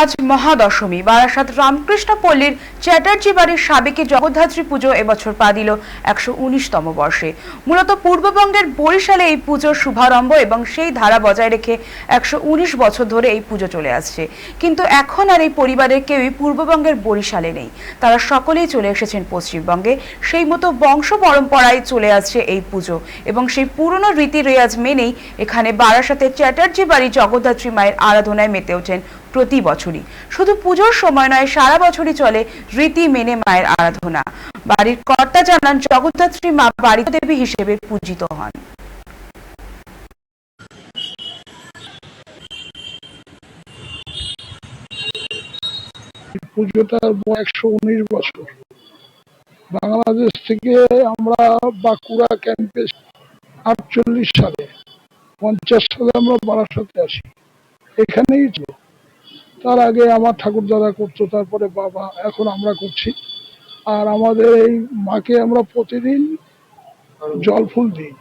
আজ মহাদশমী। বারাসাত রামকৃষ্ণ পল্লীর চ্যাটার্জি বাড়ির সাবেকি জগদ্ধাত্রী পুজো এবছর পা দিল একশো উনিশতম বর্ষে। মূলত পূর্ববঙ্গের বরিশালে এই পুজোর শুভারম্ভ এবং সেই ধারা বজায় রেখে একশো উনিশ বছর ধরে এই পুজো চলে আসছে। কিন্তু এখন আর এই পরিবারের কেউই পূর্ববঙ্গের বরিশালে নেই। তারা সকলেই চলে এসেছেন পশ্চিমবঙ্গে। সেই মতো বংশ পরম্পরায় চলে আসছে এই পুজো এবং সেই পুরনো রীতি রেওয়াজ মেনেই এখানে বারাসাতের চ্যাটার্জি বাড়ি জগদ্ধাত্রী মায়ের আরাধনায় মেতে ওঠেন প্রতি বছরই। শুধু পুজোর সময় নয়, সারা বছরই চলে রীতি মেনে মায়ের আরাধনা। বাড়ির কর্তা জানান, জগদ্ধাত্রী মা বাড়িতে দেবী হিসেবে পূজিত হন। পুজোটার একশো উনিশ বছর। বাংলাদেশ থেকে আমরা বাঁকুড়া ক্যাম্পে আটচল্লিশ সালে, পঞ্চাশ সালে আমরা বারাসাতে আসি। এখানেই তার আগে আমার ঠাকুর দাদা করতো, তারপরে বাবা, এখন আমরা করছি। আর আমাদের এই মাকে আমরা প্রতিদিন জল ফুল দিই,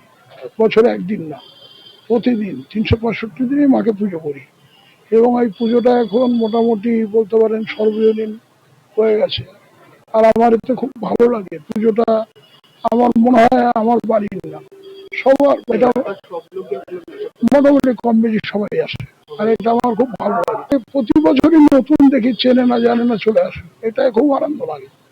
বছরে একদিন না, প্রতিদিন, তিনশো পঁয়ষট্টি দিনই মাকে পুজো করি। এবং এই পুজোটা এখন মোটামুটি বলতে পারেন সর্বজনীন হয়ে গেছে। আর আমার এতে খুব ভালো লাগে, পুজোটা আমার মনে হয় আমার বাড়ির না, সবার, এটা মোটামুটি কম বেশি সবাই আসে। আর এটা আমার খুব ভালো লাগে। প্রতি বছরই নতুন দেখি, চেনে না, জানে না, চলে আসে। এটাই খুব আনন্দ লাগে।